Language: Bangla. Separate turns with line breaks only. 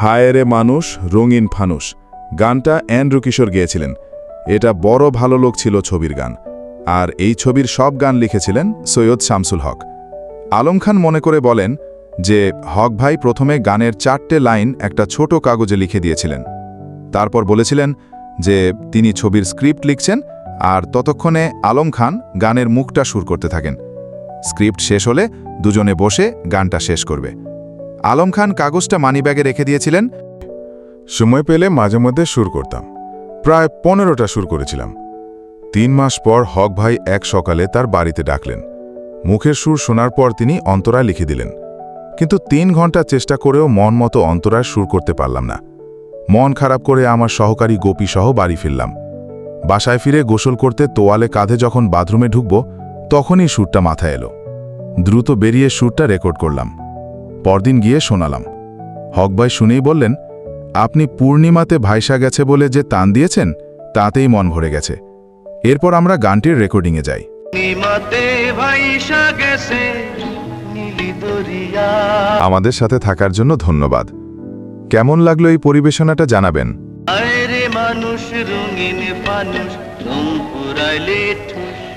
হায় রে মানুষ, রঙিন ফানুষ। গানটা অ্যান্ড্রু কিশোর গেয়েছিলেন। এটা বড় ভালো লোক ছিল ছবির গান। আর এই ছবির সব গান লিখেছিলেন সৈয়দ শামসুল হক। আলম খান মনে করে বলেন যে, হক ভাই প্রথমে গানের চারটে লাইন একটা ছোট কাগজে লিখে দিয়েছিলেন। তারপর বলেছিলেন যে, তিনি ছবির স্ক্রিপ্ট লিখছেন আর ততক্ষণে আলম খান গানের মুখটা সুর করতে থাকেন। স্ক্রিপ্ট শেষ হলে দুজনে বসে গানটা শেষ করবে। আলম খান কাগজটা মানিব্যাগে রেখে দিয়েছিলেন।
সময় পেলে মাঝে মধ্যে সুর করতাম। প্রায় পনেরোটা সুর করেছিলাম। তিন মাস পর হক ভাই এক সকালে তার বাড়িতে ডাকলেন। মুখের সুর শোনার পর তিনি অন্তরায় লিখে দিলেন। কিন্তু তিন ঘণ্টা চেষ্টা করেও মন মতো অন্তরায় সুর করতে পারলাম না। মন খারাপ করে আমার সহকারী গোপী সহ বাড়ি ফিরলাম। বাসায় ফিরে গোসল করতে তোয়ালে কাঁধে যখন বাথরুমে ঢুকব, তখনই সুরটা মাথায় এলো। দ্রুত বেরিয়ে সুরটা রেকর্ড করলাম। পরদিন গিয়ে শোনালাম। হক ভাই শুনেই বললেন আপনি পূর্ণিমাতে ভাইসা গেছে বলে যে তান দিয়েছেন তাতেই মন ভরে গেছে। এরপর আমরা গানটির রেকর্ডিংয়ে যাই। আমাদের সাথে থাকার জন্য ধন্যবাদ। কেমন লাগল এই পরিবেশনাটা জানাবেন?
মানুষ রঙিন ঠুস